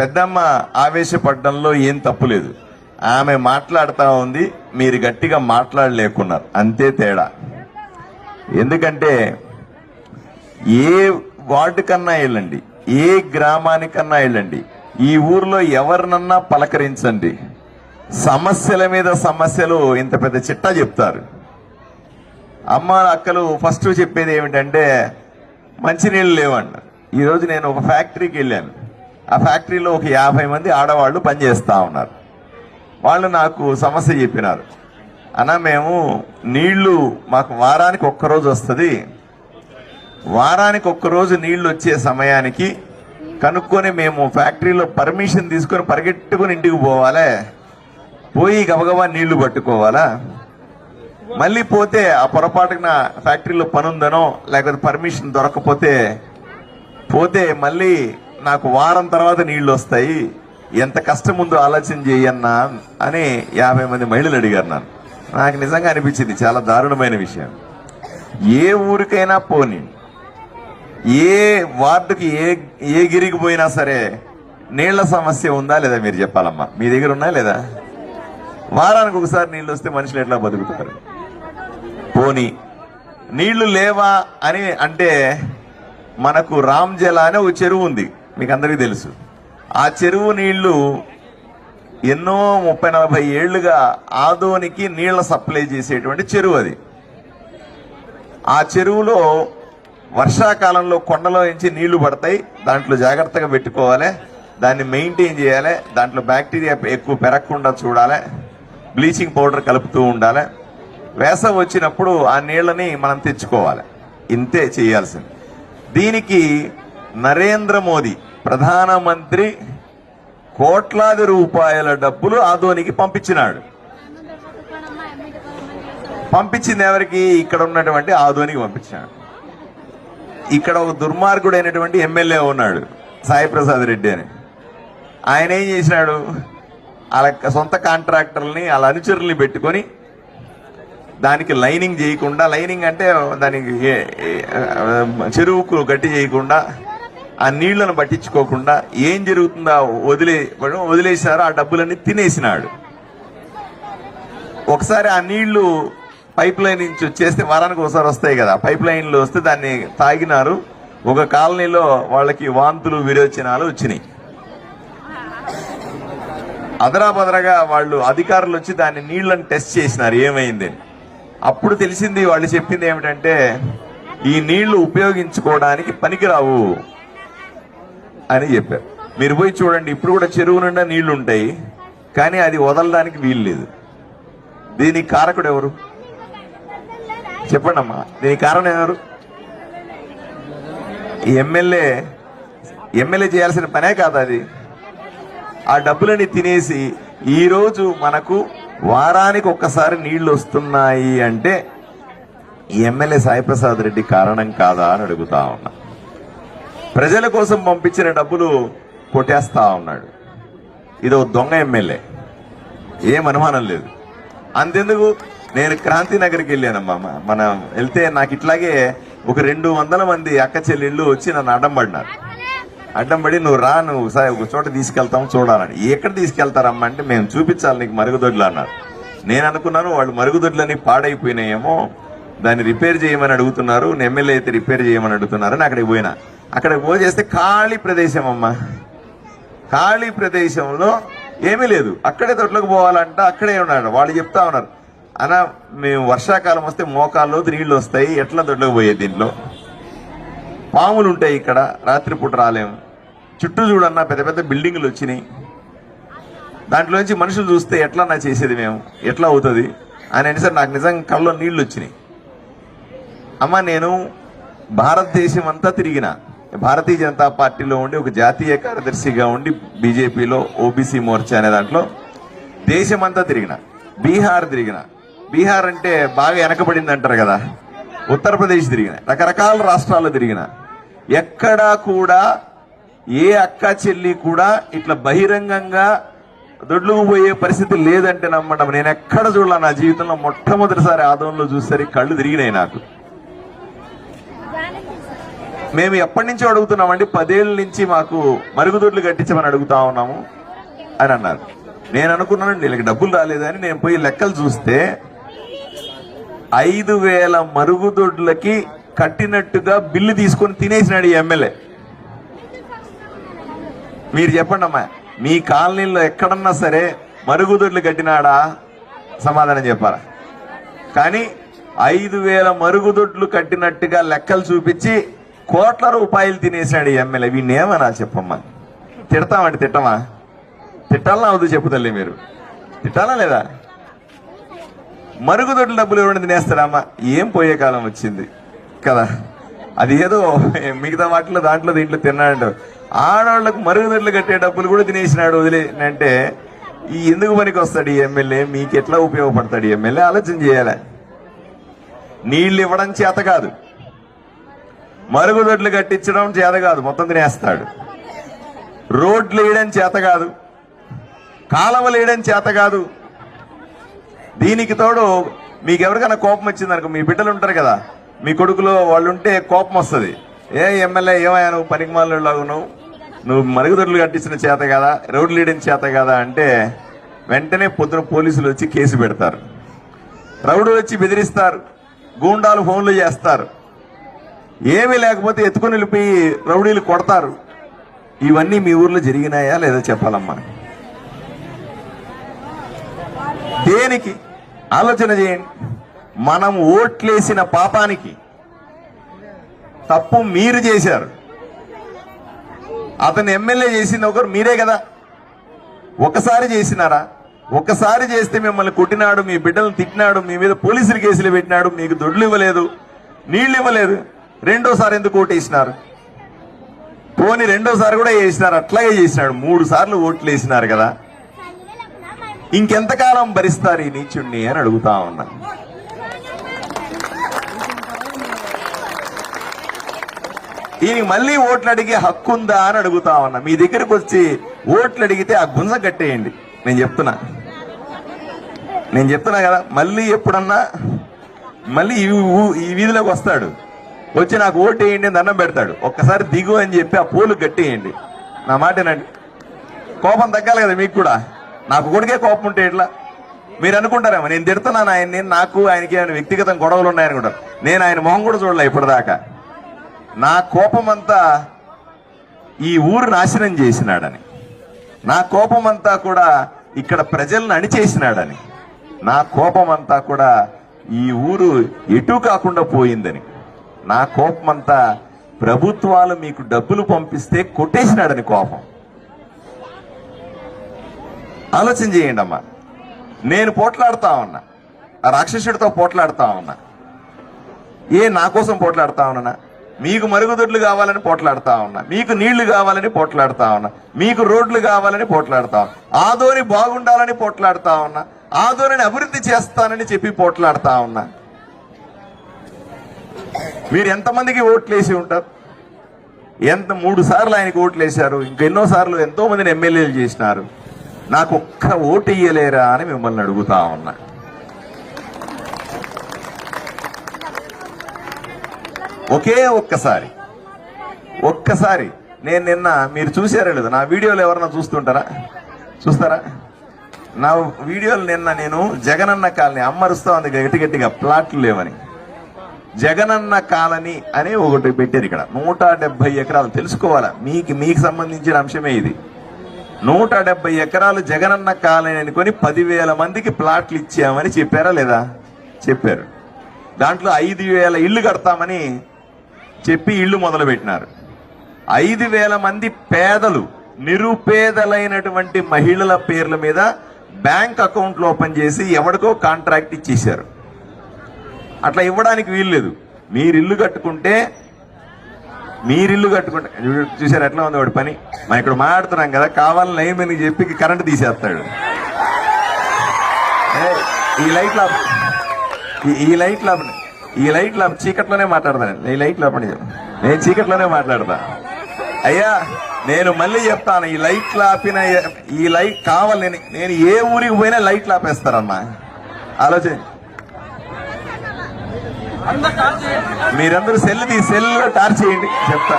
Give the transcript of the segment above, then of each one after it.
పెద్దమ్మ ఆవేశపడడంలో ఏం తప్పులేదు ఆమె మాట్లాడుతూ ఉంది మీరు గట్టిగా మాట్లాడలేకున్నారు. అంతే తేడా. ఎందుకంటే ఏ వార్డు కన్నా వెళ్ళండి ఏ గ్రామానికన్నా వెళ్ళండి ఈ ఊర్లో ఎవరినన్నా పలకరించండి. సమస్యల మీద సమస్యలు ఇంత పెద్ద చిట్టా చెప్తారు. అమ్మ అక్కలు ఫస్ట్ చెప్పేది ఏమిటంటే మంచినీళ్ళు లేవండి ఈరోజు నేను ఒక ఫ్యాక్టరీకి వెళ్ళాను. ఆ ఫ్యాక్టరీలో ఒక యాభై మంది ఆడవాళ్ళు పనిచేస్తూ ఉన్నారు. వాళ్ళు నాకు సమస్య చెప్పినారు. అన్న మేము నీళ్ళు మాకు వారానికి ఒక్కరోజు వస్తుంది. వారానికి ఒక్కరోజు నీళ్ళు వచ్చే సమయానికి కనుక్కొని మేము ఫ్యాక్టరీలో పర్మిషన్ తీసుకొని పరిగెట్టుకుని ఇంటికి పోవాలే. పోయి గబగబా నీళ్ళు పట్టుకోవాలా? మళ్ళీ పోతే ఆ పొరపాటున ఫ్యాక్టరీలో పనుందనో లేకపోతే పర్మిషన్ దొరకపోతే పోతే మళ్ళీ నాకు వారం తర్వాత నీళ్ళు వస్తాయి ఎంత కష్టం ఉందో ఆలోచన చేయన్నా అని యాభై మంది మహిళలు అడిగారు నన్ను. నాకు నిజంగా అనిపించింది చాలా దారుణమైన విషయం. ఏ ఊరికైనా పోని ఏ వార్డుకి ఏ ఏ గిరికి పోయినా సరే నీళ్ళ సమస్య ఉందా లేదా మీరు చెప్పాలమ్మా? మీ దగ్గర ఉన్నా లేదా? వారానికి ఒకసారి నీళ్ళు వస్తే మనుషులు ఎట్లా బతుకుతారు? పోని నీళ్ళు లేవా అని అంటే మనకు రామ్జల అనే ఒక చెరువు ఉంది. మీకు అందరికీ తెలుసు. ఆ చెరువు నీళ్ళు ఎన్నో ముప్పై నలభై ఏళ్ళుగా ఆదోనికి నీళ్ళ సప్లై చేసేటువంటి చెరువు అది. ఆ చెరువులో వర్షాకాలంలో కొండలో నుంచి నీళ్ళు పడతాయి. దాంట్లో జాగ్రత్తగా పెట్టుకోవాలి. దాన్ని మెయింటైన్ చేయాలి. దాంట్లో బ్యాక్టీరియా ఎక్కువ పెరగకుండా చూడాలి. బ్లీచింగ్ పౌడర్ కలుపుతూ ఉండాలి. వేసవి వచ్చినప్పుడు ఆ నీళ్ళని మనం తెచ్చుకోవాలి. ఇంతే చేయాల్సింది. దీనికి నరేంద్ర మోదీ ప్రధానమంత్రి కోట్లాది రూపాయల డబ్బులు ఆదోనికి పంపించినాడు. పంపించింది ఎవరికి? ఇక్కడ ఉన్నటువంటి ఆదోనికి పంపించాడు ఇక్కడ ఒక దుర్మార్గుడైనటువంటి ఎమ్మెల్యే ఉన్నాడు సాయి ప్రసాద్ రెడ్డి అని. ఆయన ఏం చేసినాడు? వాళ్ళ సొంత కాంట్రాక్టర్ని వాళ్ళ అనుచరుల్ని పెట్టుకొని దానికి లైనింగ్ చేయకుండా లైనింగ్ అంటే దానికి చెరువుకు గట్టి చేయకుండా ఆ నీళ్ళను పట్టించుకోకుండా ఏం జరుగుతుందో? వదిలే వదిలేశారో? ఆ డబ్బులన్నీ తినేసినాడు. ఒకసారి ఆ నీళ్ళు పైప్ లైన్ నుంచి వచ్చేస్తే వారానికి ఒకసారి వస్తాయి కదా. పైప్ లైన్లు వస్తే దాన్ని తాగినారు. ఒక కాలనీలో వాళ్ళకి వాంతులు విరోచనాలు వచ్చినాయి. అదరాబదరగా వాళ్ళు అధికారులు వచ్చి దాన్ని నీళ్ళను టెస్ట్ చేసినారు. ఏమైంది? అని. అప్పుడు తెలిసింది వాళ్ళు చెప్పింది ఏమిటంటే ఈ నీళ్ళు ఉపయోగించుకోవడానికి పనికిరావు. అని చెప్పారు. మీరు పోయి చూడండి ఇప్పుడు కూడా చెరువు నిండా నీళ్ళు ఉంటాయి కానీ అది వదలడానికి వీలు లేదు. దీనికి కారకుడు ఎవరు? చెప్పండి అమ్మా దీనికి కారణం ఎవరు? ఎమ్మెల్యే ఎమ్మెల్యే చేయాల్సిన పనే కాదు అది. ఆ డబ్బులని తినేసి ఈరోజు మనకు వారానికి ఒక్కసారి నీళ్ళు వస్తున్నాయి అంటే ఎమ్మెల్యే సాయిప్రసాద్ రెడ్డి కారణం కాదా అని అడుగుతా ఉన్నా. ప్రజల కోసం పంపించిన డబ్బులు కొట్టేస్తా ఉన్నాడు. ఇదో దొంగ ఎమ్మెల్యే. ఏం అనుమానం లేదు. అంతెందుకు? నేను క్రాంతి నగర్కి వెళ్ళానమ్మా. మనం వెళ్తే నాకు ఇట్లాగే ఒక రెండు వందల మంది అక్క చెల్లెళ్ళు వచ్చి నన్ను అడ్డం పడినారు. అడ్డం పడి నువ్వు రా నువ్వు సార్ ఒక చోట తీసుకెళ్తాం చూడాలని. ఎక్కడ తీసుకెళ్తారమ్మా అంటే మేము చూపించాలి నీకు మరుగుదొడ్లు అన్నారు. నేను అనుకున్నాను వాళ్ళు మరుగుదొడ్లని పాడైపోయినాయేమో దాన్ని రిపేర్ చేయమని అడుగుతున్నారు. ఎమ్మెల్యే అయితే రిపేర్ చేయమని అడుగుతున్నారు అక్కడికి పోయినా. అక్కడికి పోయి చేస్తే ఖాళీ ప్రదేశం అమ్మా. ఖాళీ ప్రదేశంలో ఏమీ లేదు. అక్కడే తొట్లకు పోవాలంట అక్కడే ఉన్నాడు. వాళ్ళు చెప్తా ఉన్నారు. అన్న మేము వర్షాకాలం వస్తే మోకాల్లో నీళ్ళు వస్తాయి. ఎట్లా దొడ్లకు పోయేది దీంట్లో? పాములు ఉంటాయి ఇక్కడ. రాత్రిపూట రాలేము. చుట్టూ చూడన్నా పెద్ద పెద్ద బిల్డింగులు వచ్చినాయి. దాంట్లోంచి మనుషులు చూస్తే ఎట్లా నా చేసేది మేము. ఎట్లా అవుతుంది? అని అనేసరి నాకు నిజంగా కళ్ళలో నీళ్ళు వచ్చినాయి. అమ్మ నేను భారతదేశం అంతా తిరిగిన భారతీయ జనతా పార్టీలో ఉండి ఒక జాతీయ కార్యదర్శిగా ఉండి బీజేపీలో ఓబీసీ మోర్చా అనే దాంట్లో దేశమంతా తిరిగిన బీహార్ తిరిగిన. బీహార్ అంటే బాగా వెనకబడింది అంటారు కదా. ఉత్తరప్రదేశ్ తిరిగిన రకరకాల రాష్ట్రాల్లో తిరిగిన. ఎక్కడా కూడా ఏ అక్క చెల్లి కూడా ఇట్లా బహిరంగంగా దొడ్లుకు పోయే పరిస్థితి లేదంటే నమ్మడం నేను ఎక్కడ చూడాల నా జీవితంలో మొట్టమొదటిసారి ఆదంలో చూసరికి కళ్ళు తిరిగినాయి నాకు. మేము ఎప్పటి నుంచో అడుగుతున్నామండి పదేళ్ళ నుంచి మాకు మరుగుదొడ్లు కట్టించమని అడుగుతా ఉన్నాము అని అన్నారు. నేను అనుకున్నాను వీళ్ళకి డబ్బులు రాలేదని నేను పోయి లెక్కలు చూస్తే ఐదు వేల మరుగుదొడ్లకి కట్టినట్టుగా బిల్లు తీసుకొని తినేసినాడు ఈ ఎమ్మెల్యే. మీరు చెప్పండి అమ్మా మీ కాలనీలో ఎక్కడన్నా సరే మరుగుదొడ్లు కట్టినాడా? సమాధానం చెప్పారా కానీ ఐదు వేల మరుగుదొడ్లు కట్టినట్టుగా లెక్కలు చూపించి కోట్ల రూపాయలు తినేసినాడు ఈ ఎమ్మెల్యే. వీడిని ఏమన్నా చెప్పమ్మా? తిడతామంటే తిట్టమా? తిట్టాలనా అవుతుంది చెప్పు తల్లి మీరు. తిట్టాలా లేదా? మరుగుదొడ్ల డబ్బులు ఎవరైనా తినేస్తారమ్మా ఏం పోయే కాలం వచ్చింది కదా. అది ఏదో మిగతా వాటిలో దాంట్లో దీంట్లో తిన్నాడు ఆడవాళ్ళకు మరుగుదొడ్లు కట్టే డబ్బులు కూడా తినేసినాడు వదిలేనంటే ఈ ఎందుకు పనికి వస్తాడు ఈ ఎమ్మెల్యే? మీకు ఎట్లా ఉపయోగపడతాడు ఈ ఎమ్మెల్యే? ఆలోచన చేయాలి? నీళ్ళు ఇవ్వడం చేత కాదు. మరుగుదొడ్లు కట్టించడం చేత కాదు మొత్తం తినేస్తాడు. రోడ్లు వేయడం చేత కాదు కాలువలు వేయడం చేత కాదు. దీనికి తోడు మీకు ఎవరికైనా కోపం వచ్చిందనుకో మీ బిడ్డలు ఉంటారు కదా మీ కొడుకులో వాళ్ళు ఉంటే కోపం వస్తుంది. ఏ ఎమ్మెల్యే ఏమయ్యా నువ్వు పనికి నువ్వు? నువ్వు మరుగుదొడ్లు కట్టించిన చేత కదా రోడ్లు వేయడం చేత కదా అంటే వెంటనే పొద్దున పోలీసులు వచ్చి కేసు పెడతారు. రౌడీలు వచ్చి బెదిరిస్తారు గూండాలు ఫోన్లు చేస్తారు. ఏమీ లేకపోతే ఎత్తుకొని వెళ్ళిపోయి రౌడీలు కొడతారు. ఇవన్నీ మీ ఊర్లో జరిగినాయా లేదా చెప్పాలమ్మా? దేనికి? ఆలోచన చేయండి. మనం ఓట్లేసిన పాపానికి తప్పు మీరు చేశారు. అతను ఎమ్మెల్యే చేసింది ఒకరు మీరే కదా. ఒకసారి చేసినారా? ఒకసారి చేస్తే మిమ్మల్ని కొట్టినాడు మీ బిడ్డలను తిట్టినాడు మీ మీద పోలీసులు కేసులు పెట్టినాడు మీకు దొడ్లు ఇవ్వలేదు నీళ్ళు ఇవ్వలేదు. రెండోసారి ఎందుకు ఓటేసినారు పోని రెండోసారి కూడా వేసినారు అట్లాగే చేసినాడు. మూడు సార్లు ఓట్లు వేసినారు కదా. ఇంకెంతకాలం భరిస్తారు ఈ నీచుణ్ణి అని అడుగుతా ఉన్నా. ఈయన మళ్ళీ ఓట్లు అడిగే హక్కు ఉందా అని అడుగుతా ఉన్నా. మీ దగ్గరకు వచ్చి ఓట్లు అడిగితే ఆ గుంజ కట్టేయండి. నేను చెప్తున్నా. నేను చెప్తున్నా కదా మళ్ళీ ఎప్పుడన్నా మళ్ళీ ఊ- ఈ వీధిలోకి వస్తాడు. వచ్చి నాకు ఓటు వేయండి అని దండం పెడతాడు. ఒక్కసారి దిగు అని చెప్పి ఆ పూలు కట్టేయండి నా మాటేనండి కోపం తగ్గాలి కదా మీకు కూడా. నాకు కొడుకే కోపం ఉంటే ఇట్లా మీరు అనుకుంటారేమో నేను తిడుతున్నాను ఆయన్ని నాకు ఆయనకి ఆయన వ్యక్తిగత గొడవలు ఉన్నాయనుకుంటారు నేను ఆయన మొహం కూడా చూడలే ఇప్పటిదాకా. నా కోపం అంతా ఈ ఊరు నాశనం చేసినాడని. నా కోపం అంతా కూడా ఇక్కడ ప్రజలను అణిచేసినాడని. నా కోపం అంతా కూడా ఈ ఊరు ఎటు కాకుండా పోయిందని. నా కోపం అంతా ప్రభుత్వాలు మీకు డబ్బులు పంపిస్తే కొట్టేసినాడని కోపం. ఆలోచన చేయండి అమ్మా. నేను పోట్లాడుతా ఉన్నా. ఆ రాక్షసుడితో పోట్లాడుతా ఉన్నా. ఏ నా కోసం పోట్లాడుతా ఉన్నా? మీకు మరుగుదొడ్లు కావాలని పోట్లాడుతా ఉన్నా. మీకు నీళ్ళు కావాలని పోట్లాడుతా ఉన్నా. మీకు రోడ్లు కావాలని పోట్లాడుతా ఉన్నా. ఆదోని బాగుండాలని పోట్లాడుతా ఉన్నా. ఆదోని అభివృద్ధి చేస్తానని చెప్పి పోట్లాడుతా ఉన్నా. మీరు ఎంతమందికి ఓట్లు వేసి ఉంటారు? ఎంత మూడు సార్లు ఆయనకి ఓట్లు వేశారు ఇంకెన్నో సార్లు ఎంతో మందిని ఎమ్మెల్యేలు చేసినారు. నాకు ఒక్క ఓటు ఇయ్యలేరా అని మిమ్మల్ని అడుగుతా ఉన్నా. ఒకే ఒక్కసారి ఒక్కసారి నేను నిన్న మీరు చూసారా లేదు నా వీడియోలు ఎవరన్నా చూస్తుంటారా? చూస్తారా? నా వీడియోలు నిన్న నేను జగనన్న కాలనీ అమ్మరుస్తా ఉంది గట్టి గట్టిగా ప్లాట్లు లేవని. జగనన్న కాలనీ అని ఒకటి పెట్టారు ఇక్కడ. నూట డెబ్బై ఎకరాలు. తెలుసుకోవాలా? మీకు మీకు సంబంధించిన అంశమే ఇది. నూట డెబ్బై ఎకరాలు జగనన్న కాలనీ అనుకొని పదివేల మందికి ప్లాట్లు ఇచ్చామని చెప్పారా లేదా? చెప్పారు. దాంట్లో ఐదు వేల ఇల్లు కడతామని చెప్పి ఇల్లు మొదలు పెట్టినారు ఐదు వేల మంది పేదలు నిరుపేదలైనటువంటి మహిళల పేర్ల మీద బ్యాంక్ అకౌంట్లు ఓపెన్ చేసి ఎవరికో కాంట్రాక్ట్ ఇచ్చేశారు. అట్లా ఇవ్వడానికి వీల్లేదు మీరు ఇల్లు కట్టుకుంటే మీరు ఇల్లు కట్టుకుంటే చూసారు ఎట్లా ఉంది వాడి పని? మనం ఇక్కడ మాట్లాడుతున్నాం కదా కావాలని నయమని చెప్పి కరెంట్ తీసేస్తాడు. ఏ, ఈ లైట్ లాప్ ఈ- ఈ లైట్ లాప్ ఈ లైట్ లాప్ చీకట్లోనే మాట్లాడతాను ఈ లైట్ లాపని నేను చీకట్లోనే మాట్లాడతా. అయ్యా నేను మళ్ళీ చెప్తాను ఈ లైట్ లాపిన ఈ లైట్ కావాలి నేను నేను ఏ ఊరికి పోయినా లైట్ లాపేస్తారమ్మా. ఆలోచన మీరందరూ సెల్ తీ సెల్ టార్చ్ చేయండి చెప్తా.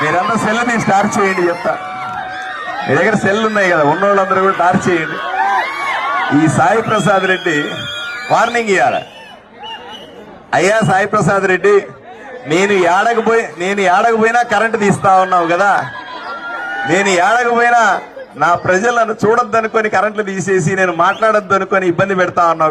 మీరందరూ సెల్ తీసి టార్చ్ చేయండి చెప్తా. మీ దగ్గర సెల్ ఉన్నాయి కదా ఉన్నోళ్ళందరూ కూడా టార్చ్ చేయండి. ఈ సాయి ప్రసాద్ రెడ్డి వార్నింగ్ ఇవ్వాలి అయ్యా సాయి ప్రసాద్ రెడ్డి నేను ఏడకపోయి నేను ఏడకపోయినా కరెంటు తీస్తా ఉన్నావు కదా. నేను ఏడకపోయినా నా ప్రజలను చూడొద్దనుకొని కరెంట్లు తీసేసి నేను మాట్లాడొద్దు అనుకొని ఇబ్బంది పెడతా ఉన్నావు